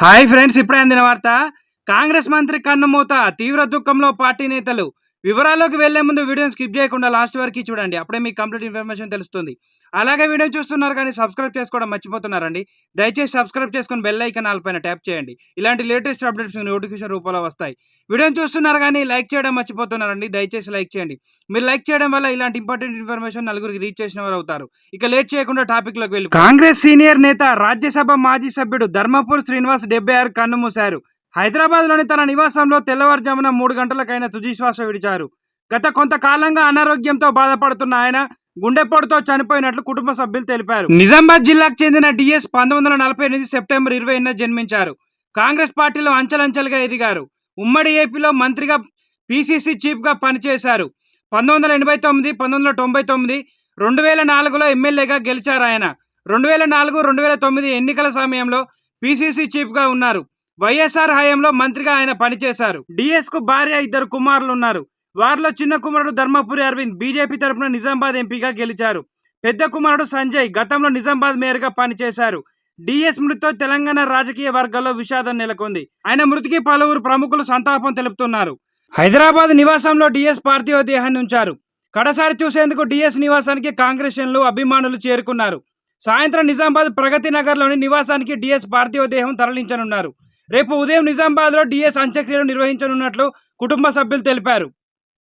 Hi friends ఇప్పుడే అందిన వార్త. కాంగ్రెస్ మంత్రి కన్నుమూత తీవ్ర దుఃఖంలో పార్టీ నేతలు. వివరాల్లోకి వెళ్ళే ముందు వీడియోని స్కిప్ చేయకుండా లాస్ట్ వరకు చూడండి. అప్పుడే మీకు కంప్లీట్ ఇన్ఫర్మేషన్ తెలుస్తుంది. అలాగే వీడియో చూస్తున్నారు కానీ సబ్స్క్రైబ్ చేసుకోవడం మర్చిపోతున్నారండి. దయచేసి సబ్స్క్రైబ్ చేసుకొని బెల్ ఐకాన్ పైన ట్యాప్ చేయండి. ఇలాంటి లేటెస్ట్ అప్డేట్స్ నోటిఫికేషన్ రూపంలో వస్తాయి. వీడియోని చూస్తున్నారు కానీ లైక్ చేయడం మర్చిపోతున్నారండి. దయచేసి లైక్ చేయండి. మీరు లైక్ చేయడం వల్ల ఇలాంటి ఇంపార్టెంట్ ఇన్ఫర్మేషన్ నలుగురికి రీచ్ చేసిన వారు అవుతారు. ఇక లేట్ చేయకుండా టాపిక్లోకి వెళ్ళి కాంగ్రెస్ సీనియర్ నేత రాజ్యసభ మాజీ సభ్యుడు ధర్మపూర్ శ్రీనివాస్ డెబ్బై ఆరు కన్ను మూశారు. హైదరాబాద్లోని తన నివాసంలో తెల్లవారుజామున మూడు గంటలకైన తుదిశ్వాస విడిచారు. గత కొంతకాలంగా అనారోగ్యంతో బాధపడుతున్న ఆయన గుండెపోటుతో చనిపోయినట్లు కుటుంబ సభ్యులు తెలిపారు. నిజామాబాద్ జిల్లాకు చెందిన డిఎస్ పంతొమ్మిది వందల నలభై ఎనిమిది సెప్టెంబర్ ఇరవై జన్మించారు. కాంగ్రెస్ పార్టీలో అంచెలంచెలుగా ఎదిగారు. ఉమ్మడి ఏపీలో మంత్రిగా పిసిసి చీఫ్గా పనిచేశారు. పంతొమ్మిది వందల ఎనభై తొమ్మిది పంతొమ్మిది వందల తొంభై తొమ్మిది రెండు వేల నాలుగులో ఎమ్మెల్యేగా గెలిచారు ఆయన. రెండు వేల నాలుగు రెండు వేల తొమ్మిది ఎన్నికల సమయంలో పిసిసి చీఫ్గా ఉన్నారు. వైఎస్ఆర్ హయాంలో మంత్రిగా ఆయన పనిచేశారు. డిఎస్కు భార్య ఇద్దరు కుమారులు ఉన్నారు వారిలో చిన్న కుమారుడు ధర్మపురి అరవింద్ బీజేపీ తరపున నిజామాబాద్ ఎంపీగా గెలిచారు. పెద్ద కుమారుడు సంజయ్ గతంలో నిజామాబాద్ మేయర్గా పనిచేశారు. డిఎస్ మృతితో తెలంగాణ రాజకీయ వర్గాల్లో విషాదం నెలకొంది. ఆయన మృతికి పలువురు ప్రముఖులు సంతాపం తెలుపుతున్నారు. హైదరాబాద్ నివాసంలో డిఎస్ పార్థివ దేహాన్ని ఉంచారు. కడసారి చూసేందుకు డిఎస్ నివాసానికి కాంగ్రెస్లు అభిమానులు చేరుకున్నారు. సాయంత్రం నిజామాబాద్ ప్రగతి నగర్లోని నివాసానికి డిఎస్ పార్థివ దేహం తరలించనున్నారు. రేపు ఉదయం నిజామాబాద్లో డిఎస్ అంత్యక్రియలు నిర్వహించనున్నట్లు కుటుంబ సభ్యులు తెలిపారు.